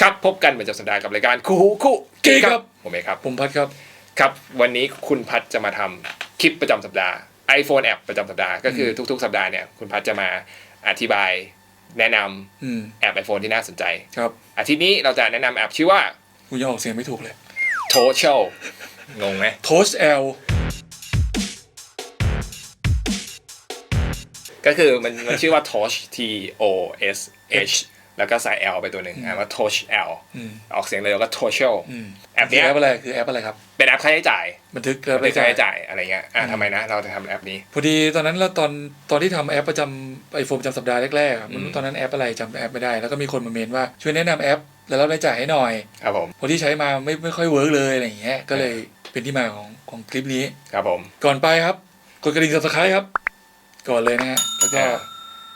ครับพบกันประจำสัปดาห์กับรายการคู่หูคู่กิ๊กครับผมเองครับ ผมพัดครับ ครับ วันนี้คุณพัดจะมาทำคลิปประจำสัปดาห์ iPhone แอปประจำสัปดาห์ก็คือทุกๆ สัปดาห์เนี่ยคุณพัดจะมาอธิบายแนะนำอืมแอป iPhone ที่น่าสนใจ ครับอาทิตย์นี้เราจะแนะนำแอปชื่อว่าคุณยังออกเสียงไม่ถูกเลย Social งงไหม Toast L ก็คือมันมันชื่อว่า Touch T O S H แล้วก็ใส่ L ไปตัวหนึ่งอ่านว่า Touch L อืมออกเสียงเลยก็ Social อืมแอปคือเนี้ยแอปอะไรคือแอปอะไรครับ เป็นแอปค่าใช้จ่าย บันทึกแอปรายค่าจ่ายใช้จ่ายอะไรเงี้ยอ่าทำไมนะ เราจะทำแอปนี้ พอดีตอนนั้นเราตอนตอนที่ทำแอปประจำไอโฟนประจำสัปดาห์แรกๆอะไมันอืมตอนนั้นแอปอะไรจำแอปไม่ได้ แล้วก็มีคนมาเมนว่าช่วยแนะนำแอปแล้วรับรายจ่ายให้หน่อยครับผมเพราะที่ใช้มาไม่ไม่ค่อยเวิร์กเลยอะไรอย่างเงี้ยก็เลยเป็นที่มาของของคลิปนี้ครับผม ก่อนไปครับกดกระดิ่ง subscribe ครับ ก่อนเลยนะฮะแล้วก็อ่า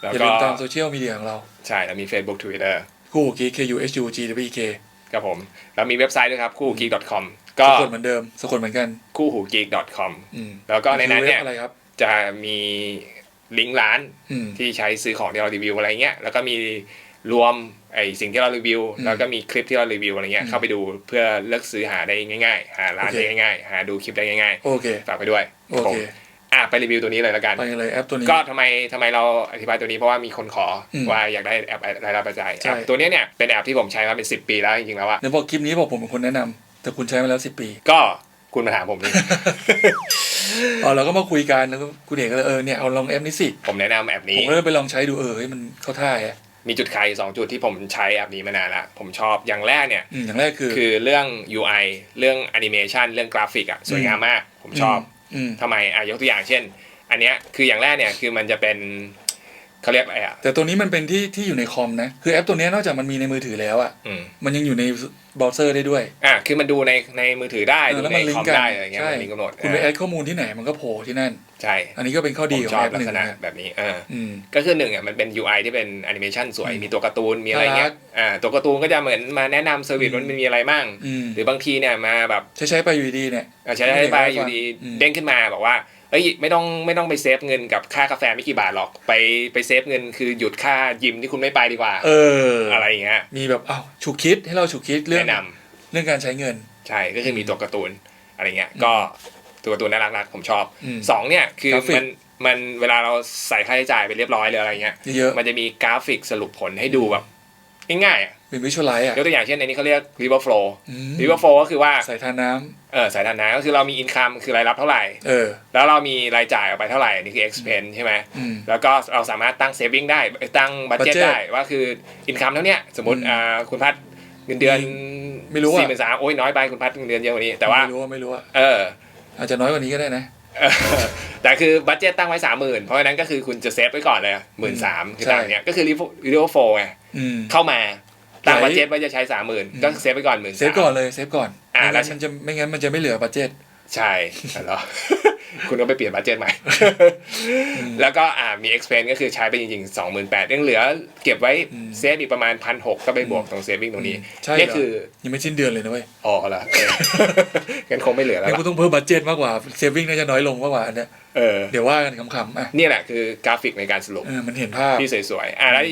แล้วอย่าก็ลืมตามโซเชียลมีเดียของเรา ใช่แล้วมี Facebook Twitter คู่กี K U S U G W E K ครับผม แล้วมีเว็บไซต์ด้วยครับ คู่หู geek.com ก็สะกดเหมือนเดิมสะกดเหมือนกัน คู่หู geek.com อืมแล้วก็ในนั้นเนี่ยคือว็บอะไรครับ จะมีลิงก์ร้านอืม ที่ใช้ซื้อของที่เรารีวิวอะไรเงี้ย แล้วก็มีรวมไอสิ่งที่เรารีวิวอืมแล้วก็มีคลิปที่เรารีวิวอะไรเงี้ยอืมเข้าไปดูเพื่อเลือกซื้อหาได้ง่ายๆ หาร้านโอเค ได้ง่ายๆ หาดูคลิปได้ง่ายโอเค ๆ ฝากไปด้วยโอผมเค อะไปรีวิวตัวนี้เลยแล้วกัน ไปกันเลยแอปตัวนี้ ก็ทำไมทำไมเราอธิบายตัวนี้เพราะว่ามีคนขออมว่าอยากได้แอปรายรับรายจ่ายใช่แอปตัวเนี้ยเนี่ยเป็นแอปที่ผมใช้มาเป็น 10 ปีแล้วจริงๆแล้วอะเดี๋ยวบอกคลิปนี้บอกผมเป็นคนแนะนำแต่คุณใช้มาแล้วสิบปี ก็คุณมาถามผมนี่อ๋อเราก็มาคุยกันแล้วก็คุณเอกก็เลยเออเนี่ยเอาลองแอปนี้สิ ผมแนะนำแอปผนี้มก็เลยไปลองใช้ดูเออเฮ้ยมันเข้าท่าแฮะมีจุดขายอยู่สองจุดที่ผมใช้แอปนี้มานานละผมชอบอย่างแรกเนี่ยอืมอย่างแรกคือคือเรื่อง UI เรื่องแอนิเมชันเรื่องกราฟิกอะสวยงามมาก ผมชอบ อืม ทำไมอะยกตัวอย่างเช่น อันเนี้ยคืออย่างแรกเนี่ยคือมันจะเป็น เขาเรียกอะไรอะแต่ตัวนี้มันเป็นที่ที่อยู่ในคอมนะ คือแอปตัวเนี้ยนอกจากมันมีในมือถือแล้วอะอืมมันยังอยู่ในเบราว์เซอร์ได้ด้วย อะคือมันดูในในมือถือได้เอดูอแล้วในมันลิงคอมก์กันได้อะไรเงี้ยใช่ มันลิงก์กำหนดคุณไปแออะดข้อมูลที่ไหนมันก็โผล่ที่นั่น ใช่อันนี้ก็เป็นข้อผดีมของชอบแอปลัหกนึ่งษณะนะแบบนี้เอออืม ก็คือหนึ่งอะมันเป็น UI ที่เป็นแอนิเมชันสวยอืมมีตัวการ์ตูนมีอะไรเงี้ยน่ารักอ่าตัวการ์ตูนก็จะเหมือนมาแนะนำเซอร์วิสอืม มันมีอะไรมั่งอืมหรือบางทีเนี่ยมาแบบใช้ใช้ไปอยู่ดีๆเนี่ยอะใช้ได้ไปไม่ได้อยู่ดีอืม เด้งขึ้นมาบอกว่า เอ้ยไม่ต้องไม่ต้องไปเซฟเงินกับค่ากาแฟไม่กี่บาทหรอกไปไปเซฟเงินคือหยุดค่ายิมที่คุณไม่ไปดีกว่า เออ อะไรอย่างเงี้ยมีแบบอ้าวฉุกคิดให้เราฉุกคิดเรื่องแนะนำเรื่องการใช้เงิน ใช่ก็คือมีตัวการ์ตูนอะไรเงี้ยอืมก็ตัวการ์ตูนน่ารักๆผมชอบอืมสองเนี่ยคือกราฟิกมันมันเวลาเราใส่ค่าใช้จ่ายไปเรียบร้อยเลยอะไรเงี้ยเยอะมันจะมีกราฟิกสรุปผลให้ดูแบบ ง่ายๆอะๆเป็นวิชวลไลท์อะ ยกตัวอย่างเช่นในนี้เขาเรียก river flow อืม river flow ก็คือว่าใส่ทานน้ำเออสายฐานะก็คือเรามี income คือรายรับเท่าไหร่เออ แล้วเรามีรายจ่ายออกไปเท่าไหร่อันนี่คือ expense ใช่ไหมอืมแล้วก็เราสามารถตั้ง saving ได้ตั้ง budget budget ได้ว่าคือ income เท่าเนี้ยสมมติอืมอ่าคุณพัดเงินเดือนไม่รู้อะ สี่หมื่นสามโอ้ยน้อยไปคุณพัดเงินเดือนเยอะกว่านี้ แต่ว่าไม่รู้ว่าไม่รู้ว่าเออ อาจจะน้อยกว่านี้ก็ได้นะ เออแต่คือบัตเจ็ตตั้งไว้สามหมื่นเพราะฉะนั้นก็คือคุณจะเซฟไว้ก่อนเลยหมื่นสามคือใช่ ตามเนี้ยก็คือรีโวโฟไงอืม เข้ามาตั้งไหนบัตเจ็ตว่าจะใช้สามหมื่นอืมก็เซฟไว้ก่อนหมื่นเซฟก่อนเลยเซฟก่อนอ่าไม่แล้วงั้นมันจะไม่งั้นมันจะไม่เหลือบัตเจ็ตใช่เหรอคุณก็ไปเปลี่ยนบัตเจ็ตใหม่ แล้วก็อ่ามี expense ก็คือใช้ไปจริงๆสองหมื่นแปดยังเหลือเก็บไว้อืมเซฟอีกประมาณพันหกก็ไปบวกตรงเซฟวิ่งตรงนี้ใช่นี่เหรอคือยังไม่สิ้นเดือนเลยนะเว้ยอ๋อเหรอเอองั้นคงไม่เหลือแล้วงั้นล่ะกูต้องเพิ่มบัตเจ็ตมากกว่าเซฟวิ่งน่าจะน้อยลงมากกว่าอันเนี้ยเออเดี๋ยวว่ากันขำๆอะนี่แหละคือกราฟิกในการสรุปเออมันเห็นภาพที่สวยๆอะแล้ว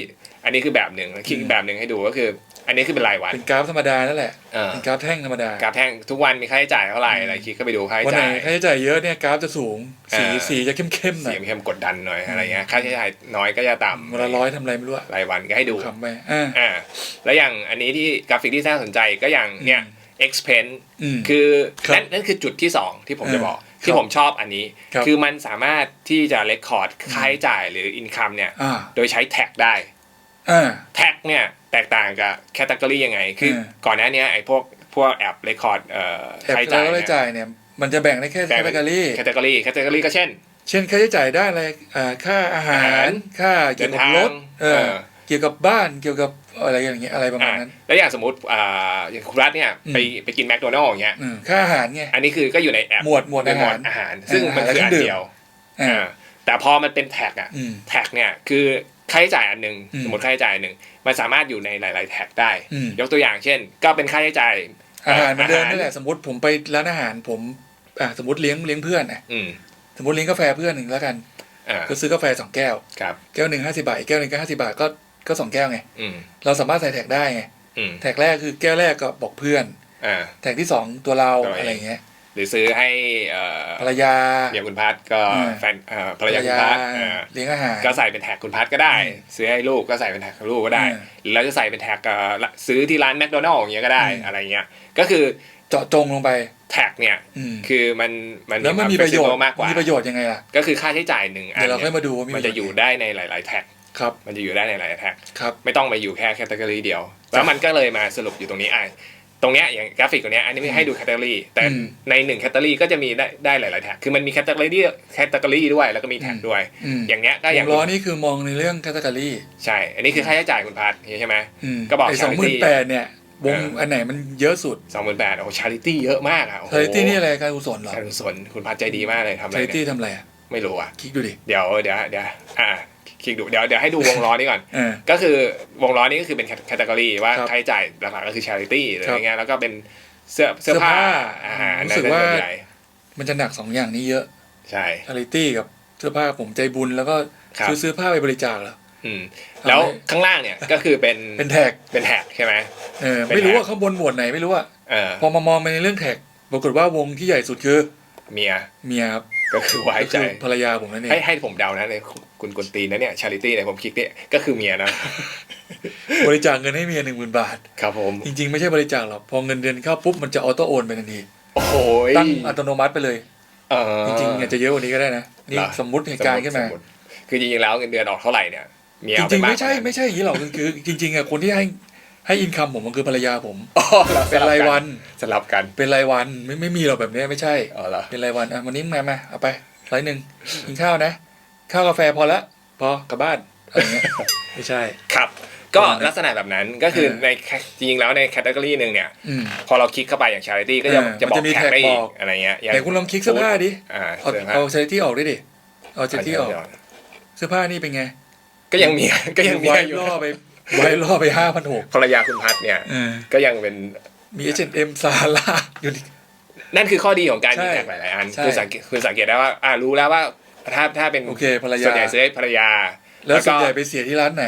อันนี้คือแบบหนึ่งแล้วคิดอืมแบบหนึ่งให้ดูก็คือ อันนี้คือเป็นรายวันเป็นกราฟธรรมดานั่นแหละเออเป็นกราฟแท่งธรรมดากราฟแท่งทุกวันมีค่าใช้จ่ายเท่าไหร่อืมอะไรคลิกก็ไปดูค่าใช้วันไหนจ่าย ค่าใช้จ่ายเยอะเนี่ยกราฟจะสูง สีอ่า สีจะเข้มๆหน่อเสียยงเข้มกดดันหน่อยอะไรเงี้ยค่าใช้จ่ายน้อยก็จะต่ำเวลาร้อยทำอะไรไม่รู้อะรายวันก็ให้ดูขำไปอ่า อ่าแล้วอย่างอันนี้ที่กราฟิกที่น่าสนใจก็อย่างเนี่ย expense อืม คือครับนั่นนั่นคือจุดที่สองที่ผมจะบอกครับที่ผมชอบอันนี้ ครับ คือมันสามารถที่จะเลคคอร์ดค่าใช้จ่ายหรือ income เนี่ย อ่า โดยใช้แท็กได้อ่า แท็กเนี่ยแตกต่างกับแคตตากรียังไง คือเออก่อนหน้าเนี้ยไอ้พวกพวกแอปเรคคอร์ดเอ่อแอบค่าใช้แล้จ่ายวรายจ่ายเนี่ยมันจะแบ่งได้แค่แคตตาล็อแคตตากรีแคตตากรีก็เช่น เช่นค่าใช้จ่ายด้านอะไรอ่าค่าอาหาอาหารรค่าเกี่ยวกับรถเดินทางเออเออเกี่ยวกับบ้านเกี่ยวกับอะไรอย่างเงี้ยอะไรประมาณอะนั้น แล้วอย่างสมมติอ่าอย่างคุณรัฐเนี่ยอืมไปไปกินแมคโดนัลล์อย่างเงี้ยอืมค่าอาหารไงอันนี้คือก็อยู่ในแอปหมวดหมวดในอาหารอาหาร ซึ่งมันอาหารคืออันและเครื่องดื่มเดียวอ่าอ่าแต่พอมันเป็นแท็กอะอืมแท็กเนี่ยคือ ค่าใช้จ่ายอันหนึ่งอืมสมมติค่าใช้จ่ายอันหนึ่งมันสามารถอยู่ในหลาย ๆ แท็กได้อืมยกตัวอย่างเช่น ก็เป็นค่าใช้จ่ายอาหารเหมือนเดิมอาหารนั่นแหละสมมติผมไปร้านอาหารผมอ่าสมมติเลี้ยงเลี้ยงเพื่อนอะอืมสมมติเลี้ยงกาแฟเพื่อนหนึ่งแล้วกันอ่าก็ซื้อกาแฟสองแก้วครับแก้วหนึ่งห้าสิบาทอีกแก้วหนึ่งก็ห้าสิบาทก็ก็สองแก้วไงอืมเราสามารถใส่แท็กได้ไงอืมแท็กแรกคือแก้วแรกก็บอกเพื่อนอ่าแท็กที่สองตัวเราตัวเองอะไรเงี้ย หรือซื้อให้เอ่อภรรยาเมียคุณพัดก็อ่าแฟนเอ่อภรรยาคุณพัดอ่าเลี้ยงอาหารก็ใส่เป็นแท็กคุณพัดก็ได้อืมซื้อให้ลูกก็ใส่เป็นแท็กของลูกก็ได้อืมหรือเราจะใส่เป็นแท็กเอ่อละซื้อที่ร้านแมคโดนัลล์อย่างเงี้ยก็ได้อืมอะไรเงี้ยก็คือเจาะจงลงไปแท็กเนี่ยอืมคือมันมันแล้วมันความีประโยชน์ flexible มากกว่ามีประโยชน์ยังไงล่ะก็คือค่าใช้จ่ายหนึ่งอันเดี๋ยวเราค่อยเนี่ยมาดูว่ามีมันจะอยู่ได้ในหลาย ๆ แท็กครับมันจะอยู่ได้ในหลายแท็กครับไม่ต้องไปอยู่แค่แคตตากรีเดียว แล้วมันก็เลยมาสรุปอยู่ตรงนี้อะ ตรงเนี้ยอย่างกราฟิกตรงเนี้ยอันนี้ไม่ให้ดูแคตตากรีแต่อืมในหนึ่งแคตตากรีก็จะมีได้ได้หลาย ๆ แท็กคือมันมีแคตตากรีแคตตากรีด้วยแล้วก็มีแท็กด้วยอืมอย่างเงี้ยก็วอย่างงล้อนี่คือมองในเรื่องแคตตาล็อใช่ อันนี้คือค่าใช้จ่ายคุณพัดใช่ไหมก็บอกไอ้สองหมื่น charity แปดเนี่ยวงเอออัอันไหนมันเยอะสุดสองหมื่นแปดโอ้ชาริตี้เยอะมากอะโอ้โหชาริตี้นี่อะไรการกุศลเหรอการกุศลคุณพัดใจดีมากเลยทำอะไรชาริตี้เนี่ยทำอะไรอะไม่รู้อะคลิกดูดิเดี๋ยวเดี๋ยวเดี๋ยวอ่า คลิกดูเดี๋ยวเดี๋ยวให้ดูวงล้อนี้ก่อนเออก็คือวงล้อนี้ก็คือเป็นแคตตากรีว่าครับค่าใช้จ่ายหลักๆก็คือชาริตี้หรือครัอะบไรเงี้ยแล้วก็เป็นเสื้อเสื้อผ้าเสื้อผ้าอาหารรู้สึกว่านั่นเป็นส่นใหญ่มันจะหนักสองอย่างนี้เยอะ ใช่ชาริตี้กับเสื้อผ้าผมใจบุญแล้วก็ครับซื้อซื้อผ้าไปบริจาคเหรออืมแล้วข้างล่างเนี่ยก็คือเป็นเป็นแท็กเป็นแท็กใช่ไหมเออเป็นไม่รู้แท็กว่าข้างบนหมวดไหนไม่รู้อะเออพอมามองไปในเรื่องแท็กปรากฏว่าวงที่ใหญ่สุดคือ เมียเมียครับ ก็คือไว้ก็ใจคือภรรยาผมนั่นเองให้ให้ผมเดานะในคุณกุนตีนนะเนี่ยชาริตี้เนี่ยผมคลิกเนี่ยก็คือเมียนะบริจาคเงินให้เมียหนึ่งหมื่นบาทครับผมจริงๆไม่ใช่บริจาคหรอกพอเงินเดือนเข้าปุ๊บมันจะออโต้โอนไปทันทีโอ้โหตั้งอัตโนมัติไปเลยเออจริงๆอาจจะเยอะกว่านี้ก็ได้นะนี่เหรอสมมุติเหตุการณ์ขึ้นมาสติคือจริงๆแล้วเงินเดือนออกเท่าไหร่เนี่ยเมียจเอาปริงๆบ้าไม่ใช่กว่านั้นไม่ใช่อย่างนี้หรอกคือจริงๆอะคนที่ให้ ให้อินคัมผมมันคือภรรยาผมอ๋อหอเป็นรายวันสลับกันเป็นรายวันไม่ไม่มีหรอกแบบเนี้ยไม่ใช่อ๋อเหรอเป็นรายวันอะวันนี้มามาเอาไปร้อยหนึ่งกินข้าวนะ ข้าวกาแฟพอละพอกลับบ้านอะไรเงี้ยไม่ใช่ครับก็ประมาณนั้นลักษณะแบบนั้นก็คือเออในแคจริงๆแล้วในแคตตากรีหนึ่งเนี่ยอืมพอเราคลิกเข้าไปอย่างชาริตี้ก็จะเออจะบอมันกจะมีแท็กได้แท็กอีบกอกอะไรเงี้ยอย่างไหนคุณลองคลิกเสื้อผ้าดิอ่าเอาเสื้อผ้าเอาชาริตี้ออกด้วยดิเอาชาริตี้ออก เสื้อผ้านี่เป็นไง ก็ยังมีก็ยังมีไว้อยู่ล่อไป ไว้ล่อไปห้าพันหกภรรยาคุณพัดเนี่ย ก็ยังเป็นมีเอชเอ็มซาร่าอยู่ดินั่นคือข้อดีของการมีใช่แท็กหลายๆอันใช่คือสังเกตคือสังเกตได้ว่า อ่ารู้แล้วว่าถ้าถ้าเป็นโอเคภรรยาส่วนใหญ่ซื้อให้ภรรยา แล้วส่วนก็ใหญ่ไปเสียที่ร้านไหน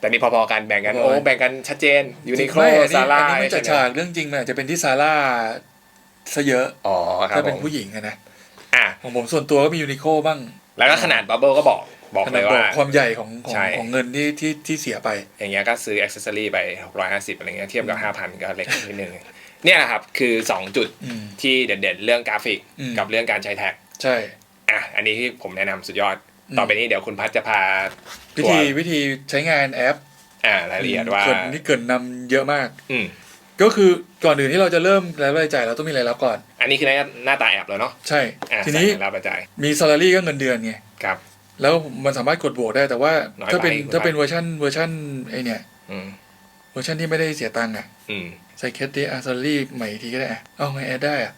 แต่นี่พอๆกันแบ่งกันพอๆโอ้แบ่งกันชัดเจนยูนิโคลไม่อันนี้ซาร่าอันนี้มันจัดฉากเรื่องจริงมันอาจจะเป็นที่ซาร่าซะเยอะอ๋อครับถ้าเป็นผมผู้หญิงอะนะอะของผมส่วนตัวก็มียูนิโคบ้าง แล้วก็ขนาดบับเบิลก็บอก บอกขเลนาดยบอว่ากความใหญ่ของของใช่ของเงินที่ที่ที่เสียไป อย่างเงี้ยก็ซื้ออ็อกเซสซอรี่ไป650อะไรเงี้ยเทียบกับ5,000ก็เล็กนิดนึงเนี่ยนะครับคือ2จุดอืมที่เด่นๆเรื่องกราฟิกอืมกับเรื่องการใช้แท็ก ใช่อะอันนี้ที่ผมแนะนำสุดยอดอืมต่อไปนี้เดี๋ยวคุณพัชจะพาวิตัวธีวิธีใช้งานแอป อ่ารายละเอียดว่าเกินที่เกินนำเยอะมาก อืมก็คือก่อนอื่นที่เราจะเริ่มรายรายจ่ายเราต้องมีรายรับก่อน อันนี้คือหน้าหน้าตาแอปแล้วเนาะใช่อะทีนี้ใส่รายรับรายจ่ายมี salary ก็เงินเดือนไงครับ แล้วมันสามารถกดบวกได้แต่ว่า น้อยถ้าเป็นไปถ้าเป็นเวอร์ชันเวอร์ชันไอเนี่ยอืมเวอร์ชันที่ไม่ได้เสียตังค์อะอืมใส่แคทดิอะ salary ใหม่อีกทีก็ได้อะเอ้าไงแอดได้อะ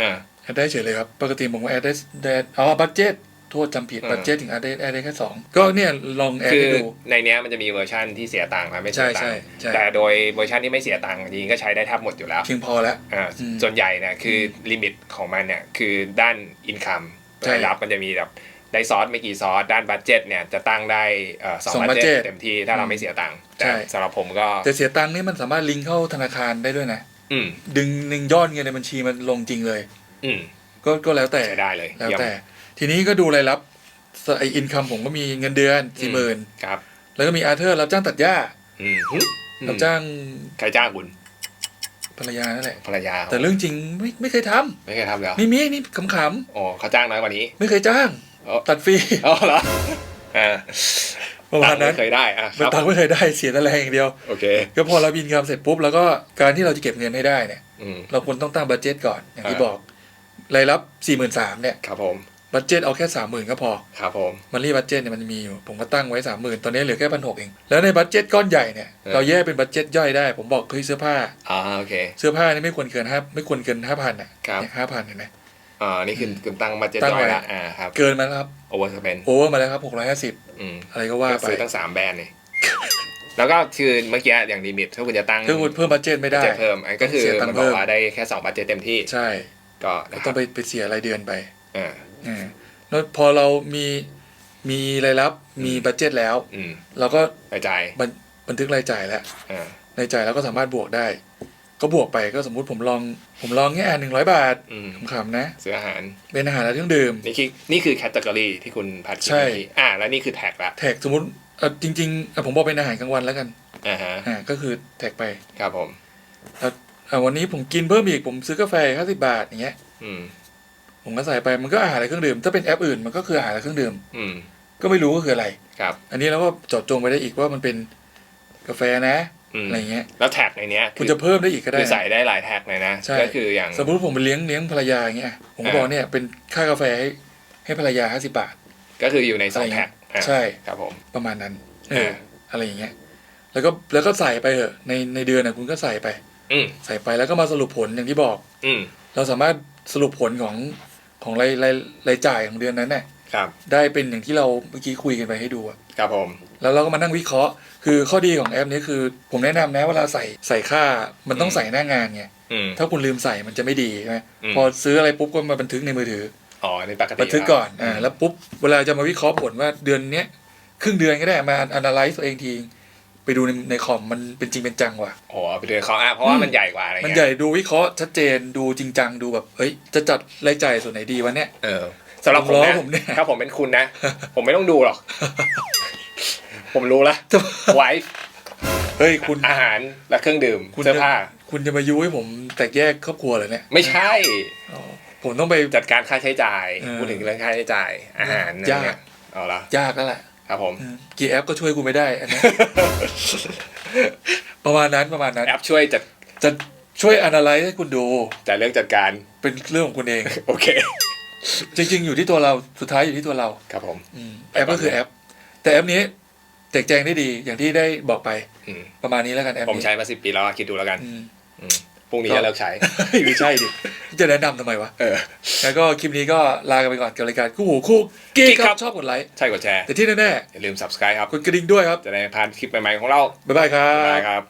อ่า แอดได้เฉยเลยครับปกติผมก็แอดได้ได้อ๋อบัตเจ็ตโทษจำผิดเออบัตเจ็ตถึงแอดได้แอดได้แค่สองก็เนี่ยลองแอดคือให้ดู ในเนี้ยมันจะมีเวอร์ชันที่เสียตังค์ครับไม่เสียตังใช่ค์ใช่ใช่ แต่โดยเวอร์ชันที่ไม่เสียตังค์จริงๆก็ใช้ได้แทบหมดอยู่แล้ว เพียงพอแล้ว อ่าอืมส่วนใหญ่เนี่ยคือลิมิตของมันเนี่ยคือด้านอินคัมใช่รายรับมันจะมีแบบ ได้ซอสไม่กี่ซอสด้านบัตเจ็ตเนี่ยจะตั้งได้เอ่อสองสองบัตเจ็ต budget เต็มที่ถ้าเราไม่เสียตังค์ใช่แต่สำหรับผมก็แต่เสียตังค์นี่มันสามารถลิงก์เข้าธนาคารได้ด้วยนะอืมดึงหนึ่งยอดเงินในบัญชีมันลงจริงเลย อืมก็ก็แล้วแต่ใช้ได้เลย แล้วเยี่ยมแต่ ทีนี้ก็ดูรายรับไออินคัมผมก็มีเงินเดือนสี่หมื่นครับ แล้วก็มีอาร์เธอร์รับจ้างตัดหญ้าอืมรับจ้างใครจ้างคุณภรรยานั่นแหละภรรยา แต่เรื่องจริงไม่ไม่เคยทำไม่เคยทำเลยเหรอไม่มีนี่ขำอ๋อเขาจ้างน้อยกว่านี้ๆไม่เคยจ้างอ๋อ ตัดฟรีอ๋อเหรออ่าประมาณนั้นตังค์ไเคยได้อะคมันรับตังค์ไม่เคยได้เสียแต่แรงอย่างเดียวโอเคก็พอเราบินคำเสร็จปุ๊บแล้วก็การที่เราจะเก็บเงินให้ได้เนี่ยอืมเราควรต้องตั้งบัตเจ็ตก่อนอย่างที่อ่าบอกรายรับสี่หมื่นสามเนี่ยครับผมบัตเจ็ตเอาแค่สามหมื่นก็พอครับผมมันรีบัตเจ็ตเนี่ยมันมีอยู่ผมก็ตั้งไว้สามหมื่นตอนนี้เหลือแค่พันหกเองแล้วในบัตเจ็ตก้อนใหญ่เนี่ยเออเราแยกเป็นบัตเจ็ตย่อยได้ ผมบอกเฮ้ยเสื้อผ้าอ่าโอเคเสื้อผ้านี่ไม่ควรเกินห้าไม่ควรเกินห้าพันอะครับห้าพันเห็นไหม อ่านี่คือคุณตั้งบัตเจ็ตตั้งย่อยไว้ละอ่าครับเกินมาแล้วครับโอเวอร์สเปนโอเวอร์มาแล้วครับหกร้อยห้าสิบอืมอะไรก็ว่าไปซื้อตั้งสามแบรนด์เลยแล้วก็คือเมื่อกี้อย่างลิมิตถ้าคุณจะตั้งถ้าคุณเพิ่มบัตเจ็ตไม่ได้บัตเจ็ตเพิ่มอันก็คือเสียตังค์มันบอกเพิ่มว่าได้แค่สองบัตเจ็ตเต็มที่ใช่ก็ก็นะคต้รัอบงไปไปเสียรายเดือนไปอ่าอ่าแล้วพอเรามีมีรายรับมีบัตเจ็ตแล้ว อืมเราก็รายจ่ายบันบันทึกรายจ่ายแล้วอ่ารายจ่ายแล้วก็สามารถบวกได้ ก็บวกไปก็สมมุติผมลองผมลองแค่หนึ่งร้อยบาทอืมขำๆนะ ซื้ออาหาร เป็นอาหารและเครื่องดื่ม นี่คือนี่คือแคตตากรีที่คุณพัดคิดใช่ เมื่อกี้อ่า แล้วนี่คือแท็กละแท็กสมมติเอ่อจริงๆเอ่อผมบอกเป็นอาหารกลางวันแล้วกันอ่าฮะอ่าก็คือแท็กไปครับผม อ่าวันนี้ผมกินเพิ่มอีกผมซื้อกาแฟห้าสิบาทอย่างเงี้ยอืม ผมก็ใส่ไปมันก็อาหารและเครื่องดื่มถ้าเป็นแอปอื่นมันก็คืออาหารและเครื่องดื่มอืม ก็ไม่รู้ว่าคืออะไร ครับ อันนี้เราก็เจาะจงไปได้อีกว่ามันเป็นกาแฟนะ อืมอะไรเงี้ยแล้วแท็กในเนี้ยคุณจะเพิ่มได้อีกก็ได้คือใส่ได้หลายแท็กเลยนะใช่ก็คืออย่างสมมติผมไปเลี้ยงเลี้ยงภรรยาอย่างเงี้ยผมก็อ่าบอกเนี่ยเป็นค่ากาแฟให้ให้ภรรยาห้าสิบาท ก็คืออยู่ในสองอะไรเงี้แท็ยกอะใช่ครับผมประมาณนั้นเอออ่าอะไรอย่างเงี้ย แล้วก็แล้วก็ใส่ไปเถอะในในเดือนนะคุณก็ใส่ไปอืมใส่ไปแล้วก็มาสรุปผลอย่างที่บอก อืมเราสามารถสรุปผลของของรายรายรายจ่ายของเดือนนั้นเนี่ย ครับได้เป็นอย่างที่เราเมื่อกี้คุยกันไปให้ดูอะครับผมแล้วเราก็มานั่งวิเคราะห์ คือข้อดีของแอปนี้คือ ผมแนะนำนะเวลาใส่ใส่ค่ามันต้องใส่หน้างานไงอืม ถ้าคุณลืมใส่มันจะไม่ดีใช่ไหมอืม พอซื้ออะไรปุ๊บก็มาบันทึกในมือถือ อ๋อในปกติบันทึกก่อนอ่าแล้แล้ววปุ๊บเวลาจะมาวิเคราะห์ผลว่าเดือนเนี้ยครึ่งเดือนก็ได้มา analyze ตัวเองที ไปดูในในคอมมันเป็นจริงเป็นจังว่ะโอ้เอาไปเดือนเขาอะเพราะว่าอืมมันใหญ่กว่าอะไรมันเงี้ยใหญ่ดูวิเคราะห์ชัดเจนดูจริงจังดูแบบเฮ้ยจะจัดรายจ่ายส่วนไหนดีวะเนี่ย เออ สำหรับผมล้อนะผมเนี่ย ถ้าผมเป็นคุณนะ ผมไม่ต้องดูหรอก ผมรู้ละไวฟ์เฮ้ยคุณอาหารและเครื่องดื่มคุณเสื้อจะผ้า คุณจะมายุให้ผมแตกแยกครอบครัวเลยเนี่ยไม่ใช่ อ๋อผมต้องไป จัดการค่าใช้จ่ายเออพูดถึงเรื่องค่าใช้จ่ายอาหารอะไรยากเงี้ยเอาละยากแล้วแหละครับผมอืมกี่แอปก็ช่วยกูไม่ได้อันนี้ประมาณนั้นประมาณนั้น แอปช่วยจัดจะช่วย analyze ให้คุณดู แต่เรื่องจัดการเป็นเรื่องของคุณเอง โอเค จริง ๆ อยู่ที่ตัวเราสุดท้ายอยู่ที่ตัวเราครับผม อืมแอปก็คือแอป แต่แอปนี้แจกแจงได้ดีอย่างที่ได้บอกไปอืมประมาณนี้แล้วกันแอปผมนี้ใช้มาสิบปีแล้วอะคิดดูแล้วกันอืม อืมพรุ่งนี้จะเลิกใช้ ไม่ใช่ดิจะแนะนำทำไมวะเออ แล้วก็คลิปนี้ก็ลากันไปก่อนกับรายการคู่หูคู่กิ๊กกิ๊กคครัรับ บชอบกดไลค์ใช่กดแชร์แต่ที่แน่อย่าลืม subscribe ครับ ๆกดกระดิ่งด้วยครับ จะได้ไม่พลาดคลิปใหม่ๆของเราบ๊ายบายครับบ๊ายบายครับ